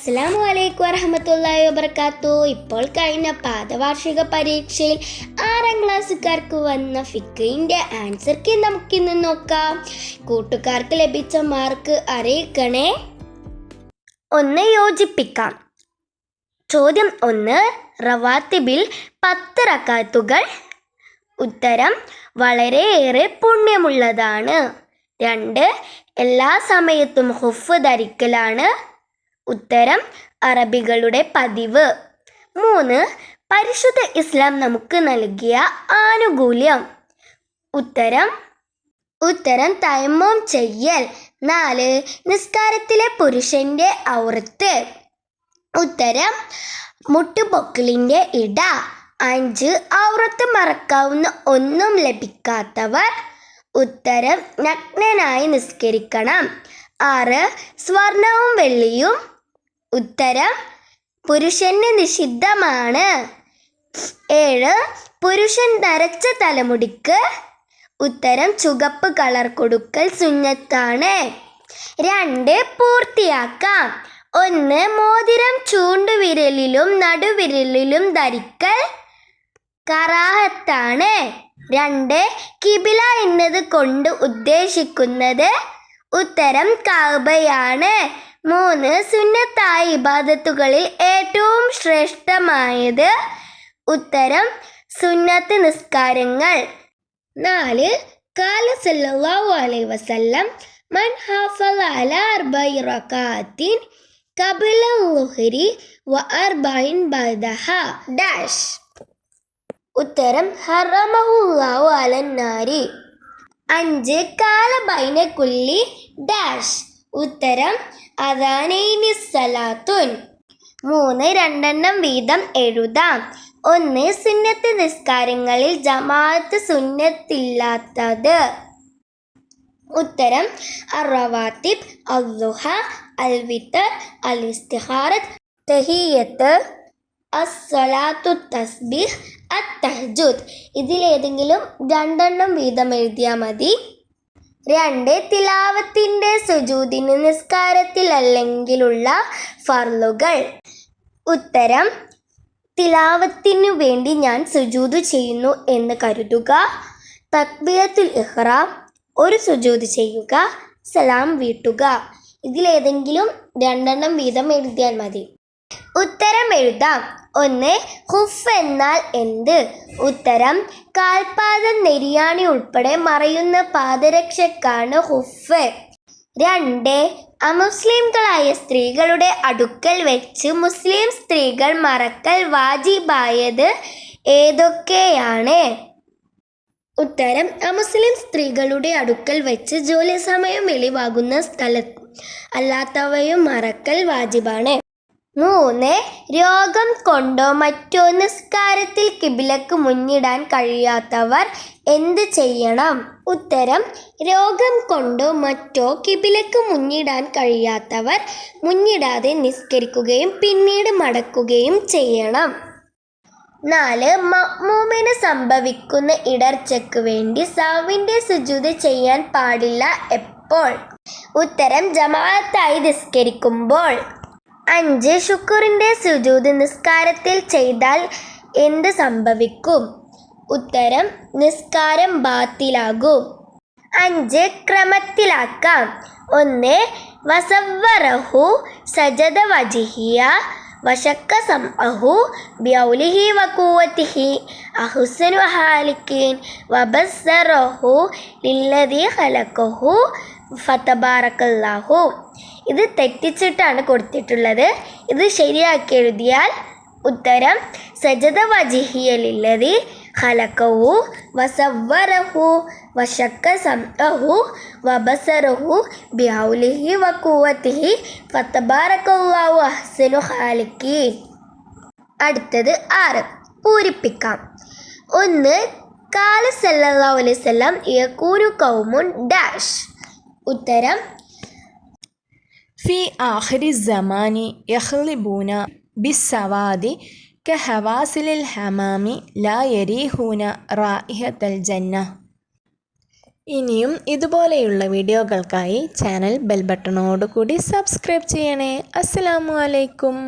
അസ്സാം വലൈക്കും വറഹമത്തല്ലാഹി വബർക്കാത്തു ഇപ്പോൾ കഴിഞ്ഞ പാദവാർഷിക പരീക്ഷയിൽ ആറാം ക്ലാസ്സുകാർക്ക് വന്ന ഫിക്കിന്റെ ആൻസർക്ക് നമുക്കിന്ന് നോക്കാം. കൂട്ടുകാർക്ക് ലഭിച്ച മാർക്ക് അറിയിക്കണേ. ഒന്ന് യോജിപ്പിക്കാം. ചോദ്യം ഒന്ന് റവാത്തിബിൽ പത്ത് റക്കാത്തുകൾ. ഉത്തരം വളരെയേറെ പുണ്യമുള്ളതാണ്. രണ്ട് എല്ലാ സമയത്തും ഹുഫ് ധരിക്കലാണ്. ഉത്തരം അറബികളുടെ പതിവ്. മൂന്ന് പരിശുദ്ധ ഇസ്ലാം നമുക്ക് നൽകിയ ആനുകൂല്യം. ഉത്തരം ഉത്തരം തൈമോം ചെയ്യൽ. നാല് നിസ്കാരത്തിലെ പുരുഷന്റെ ഔറത്ത്. ഉത്തരം മുട്ടുപൊക്കിളിന്റെ ഇട. അഞ്ച് ഔറത്ത് മറക്കാവുന്ന ഒന്നും ലഭിക്കാത്തവർ ഉത്തരം നഗ്നനായി നിസ്കരിക്കണം. ആറ് സ്വർണവും വെള്ളിയും ഉത്തരം പുരുഷന് നിഷിദ്ധമാണ്. ഏഴ് പുരുഷൻ നരച്ച തലമുടിക്ക്. ഉത്തരം ചുകപ്പ് കളർ കൊടുക്കൽ സുന്നത്താണ്. രണ്ട് പൂർത്തിയാക്കാം. ഒന്ന് മോതിരം ചൂണ്ടുവിരലിലും നടുവിരലിലും ധരിക്കൽ കറാഹത്താണ്. രണ്ട് കിബില എന്നത് കൊണ്ട് ഉദ്ദേശിക്കുന്നത് ഉത്തരം കാബയാണ്. മൂന്ന് സുന്നത്തായ ഇബാദത്തുകളിൽ ഏറ്റവും ശ്രേഷ്ഠമായത് ഉത്തരം സുന്നത്ത് നിസ്കാരങ്ങൾ. നാല് കാല സല്ലല്ലാഹു അലൈഹി വസല്ലം മൻ ഹാഫള അല അർബഇ റകാത്തിൻ ഖബല ളുഹ്രി വ അർബഇൻ ബഅദഹ. ഡാഷ്. ഉത്തരം ഹറമഹുല്ലാഹു അലന്നാരി അഞ്ച് കാല ബൈന കുല്ലി ഡാഷ്. ഉത്തരം അദാനൈനി സലാത്തുൻ. മൂന്ന് രണ്ടെണ്ണം വീതം എഴുതാം. ഒന്ന് സുന്നത്ത് നിസ്കാരങ്ങളിൽ ജമാഅത്ത് സുന്നത്തില്ലാത്തത്. ഉത്തരം അറവാത്തിബ് അല്ലുഹ അൽവിത്തർ അലിസ്തിഹാറത് ഇസ്തിഹാറത്ത് തഹിയത്ത് അസ്സലാത്തു തസ്ബിഹ് അത്തഹജുദ്. ഇതിലേതെങ്കിലും രണ്ടെണ്ണം വീതം എഴുതിയാൽ മതി. രണ്ട് തിലാവത്തിന്റെ സുജൂദിന് നിസ്കാരത്തിൽ അല്ലെങ്കിലുള്ള ഫർലുകൾ ഉത്തരം തിലാവത്തിനു വേണ്ടി ഞാൻ സുജൂത് ചെയ്യുന്നു എന്ന് കരുതുക. തക്ബീറത്തുൽ ഇഹ്റാം ഒരു സുജൂത് ചെയ്യുക. സലാം വീട്ടുക. ഇതിലേതെങ്കിലും രണ്ടെണ്ണം വീതം എഴുതിയാൽ മതി. ഉത്തരം എഴുതാം. ഒന്ന് ഹുഫ് എന്നാൽ എന്ത്? ഉത്തരം കാൽപാദം നെരിയാണി ഉൾപ്പെടെ മറയുന്ന പാദരക്ഷക്കാണ് ഹുഫ്. രണ്ട് അമുസ്ലിംകളായ സ്ത്രീകളുടെ അടുക്കൽ വെച്ച് മുസ്ലിം സ്ത്രീകൾ മറക്കൽ വാജിബായത് ഏതൊക്കെയാണ്? ഉത്തരം അമുസ്ലിം സ്ത്രീകളുടെ അടുക്കൽ വെച്ച് ജോലി സമയം വെളിവാകുന്ന സ്ഥല അല്ലാത്തവയും മറക്കൽ വാജിബാണ്. മൂന്ന് രോഗം കൊണ്ടോ മറ്റോ നിസ്കാരത്തിൽ കിബിലക്ക് മുന്നിടാൻ കഴിയാത്തവർ എന്ത് ചെയ്യണം? ഉത്തരം രോഗം കൊണ്ടോ മറ്റോ കിബിലക്ക് മുന്നിടാൻ കഴിയാത്തവർ മുന്നിടാതെ നിസ്കരിക്കുകയും പിന്നീട് മടക്കുകയും ചെയ്യണം. നാല് മമ്മൂമിന് സംഭവിക്കുന്ന ഇടർച്ചയ്ക്ക് വേണ്ടി സാവിന്റെ സുജൂത് ചെയ്യാൻ പാടില്ല എപ്പോൾ? ഉത്തരം ജമാഅത്തായി നിസ്കരിക്കുമ്പോൾ. അഞ്ച് ശുക്റിന്റെ സുജൂത് നിസ്കാരത്തിൽ ചെയ്താൽ എന്ത് സംഭവിക്കും? ഉത്തരം നിസ്കാരം ബാത്തിലാകും. അഞ്ച് ക്രമത്തിലാക്കാം. ഒന്ന് വസവറഹു സജദ വജിഹിയ വശക്ക സംഅഹു ബൗലിഹി വകൂവത്തിഹി അഹുസനു ഹാലിക്കീൻ വബസ്സറഹു ലില്ലതി ഹലക്കഹു ഫതബാറക്കല്ലാഹു. ഇത് തെറ്റിച്ചിട്ടാണ് കൊടുത്തിട്ടുള്ളത്. ഇത് ശരിയാക്കി എഴുതിയാൽ ഉത്തരം സജദ വജിഹിയലില്ലതി ഹലക്കവു വസവ്വറഹു വശക്ക സംഹു വബസറഹു ബിഹൗലിഹി വക്കൂവത്തിഹി ഫത്തബാറക്കവു അഹ്സനു ഹാലിക്കി അടുത്തത് ആറ്. പൂരിപ്പിക്കാം. ഒന്ന് കാല സല്ലാ അലൈഹി യക്കൂരു കൗമുൻ ഡാഷ്. ഉത്തരം ഫി ആഹ്രി സമാനി യഹ്ലിബൂന بالسواد കഹവാസിലിൽ ഹമാമി لا യരീഹൂന റായിഹത്തൽ ജന്ന. ഇനിയും ഇതുപോലെയുള്ള വീഡിയോകൾക്കായി ചാനൽ ബെൽബട്ടണോടുകൂടി സബ്സ്ക്രൈബ് ചെയ്യണേ. അസ്സലാമു അലൈക്കും.